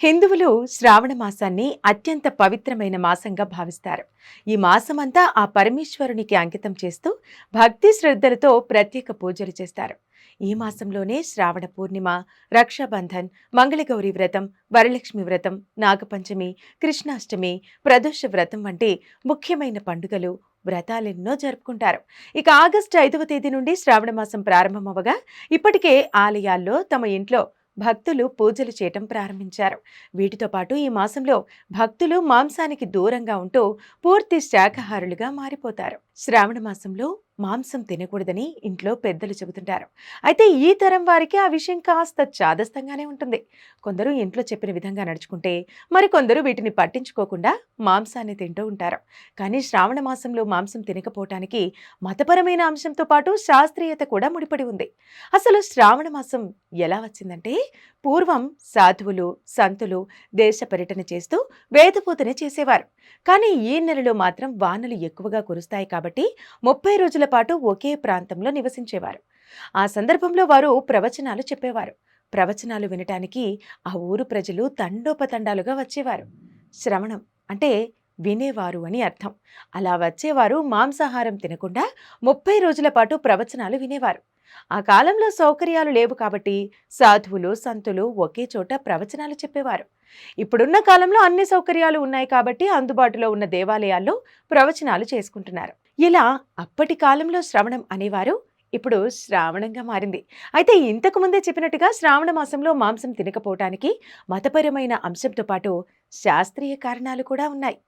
హిందువులు శ్రావణ మాసాన్ని అత్యంత పవిత్రమైన మాసంగా భావిస్తారు. ఈ మాసమంతా ఆ పరమేశ్వరునికి అంకితం చేస్తూ భక్తి శ్రద్ధలతో ప్రత్యేక పూజలు చేస్తారు. ఈ మాసంలోనే శ్రావణ పూర్ణిమ రక్షాబంధన్ మంగళగౌరి వ్రతం వరలక్ష్మి వ్రతం నాగపంచమి కృష్ణాష్టమి ప్రదోష వ్రతం వంటి ముఖ్యమైన పండుగలు వ్రతాలెన్నో జరుపుకుంటారు. ఇక ఆగస్టు ఐదవ తేదీ నుండి శ్రావణ మాసం ప్రారంభమవగా ఇప్పటికే ఆలయాల్లో తమ ఇంట్లో భక్తులు పూజలు చేయటం ప్రారంభించారు. వీటితో పాటు ఈ మాసంలో భక్తులు మాంసానికి దూరంగా ఉంటూ పూర్తి శాకాహారులుగా మారిపోతారు. శ్రావణ మాసంలో మాంసం తినకూడదని ఇంట్లో పెద్దలు చెబుతుంటారు. అయితే ఈ తరం వారికి ఆ విషయం కాస్త చాదస్తంగానే ఉంటుంది. కొందరు ఇంట్లో చెప్పిన విధంగా నడుచుకుంటే మరికొందరు వీటిని పట్టించుకోకుండా మాంసాన్ని తింటూ ఉంటారు. కానీ శ్రావణ మాసంలో మాంసం తినకపోవటానికి మతపరమైన అంశంతో పాటు శాస్త్రీయత కూడా ముడిపడి ఉంది. అసలు శ్రావణ మాసం ఎలా వచ్చిందంటే పూర్వం సాధువులు సంతులు దేశ పర్యటన చేస్తూ వేదపూతని చేసేవారు. కానీ ఈ నెలలో మాత్రం వానలు ఎక్కువగా కురుస్తాయి కాబట్టి ముప్పై రోజుల పాటు ఒకే ప్రాంతంలో నివసించేవారు. ఆ సందర్భంలో వారు ప్రవచనాలు చెప్పేవారు. ప్రవచనాలు వినటానికి ఆ ఊరు ప్రజలు తండోపతండాలుగా వచ్చేవారు. శ్రవణం అంటే వినేవారు అని అర్థం. అలా వచ్చేవారు మాంసాహారం తినకుండా ముప్పై రోజుల పాటు ప్రవచనాలు వినేవారు. ఆ కాలంలో సౌకర్యాలు లేవు కాబట్టి సాధువులు సంతులు ఒకే చోట ప్రవచనాలు చెప్పేవారు. ఇప్పుడున్న కాలంలో అన్ని సౌకర్యాలు ఉన్నాయి కాబట్టి అందుబాటులో ఉన్న దేవాలయాల్లో ప్రవచనాలు చేసుకుంటున్నారు. ఇలా అప్పటి కాలంలో శ్రవణం అనేవారు ఇప్పుడు శ్రావణంగా మారింది. అయితే ఇంతకు ముందే చెప్పినట్టుగా శ్రావణ మాసంలో మాంసం తినకపోవటానికి మతపరమైన అంశంతో పాటు శాస్త్రీయ కారణాలు కూడా ఉన్నాయి.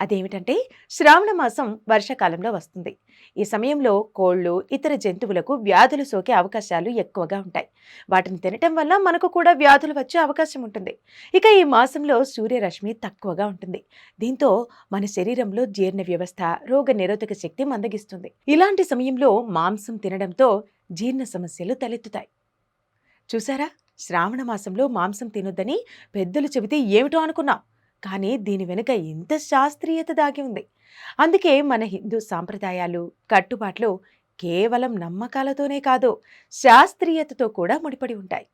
అదేమిటంటే శ్రావణ మాసం వర్షాకాలంలో వస్తుంది. ఈ సమయంలో కోళ్ళు ఇతర జంతువులకు వ్యాధులు సోకే అవకాశాలు ఎక్కువగా ఉంటాయి. వాటిని తినటం వల్ల మనకు కూడా వ్యాధులు వచ్చే అవకాశం ఉంటుంది. ఇక ఈ మాసంలో సూర్యరశ్మి తక్కువగా ఉంటుంది. దీంతో మన శరీరంలో జీర్ణ వ్యవస్థ రోగ నిరోధక శక్తి మందగిస్తుంది. ఇలాంటి సమయంలో మాంసం తినడంతో జీర్ణ సమస్యలు తలెత్తుతాయి. చూసారా? శ్రావణ మాసంలో మాంసం తినొద్దని పెద్దలు చెబితే ఏమిటో అనుకున్నాం. కానీ దీని వెనుక ఇంత శాస్త్రీయత దాగి ఉంది. అందుకే మన హిందూ సాంప్రదాయాలు కట్టుబాట్లు కేవలం నమ్మకాలతోనే కాదు శాస్త్రీయతతో కూడా ముడిపడి ఉంటాయి.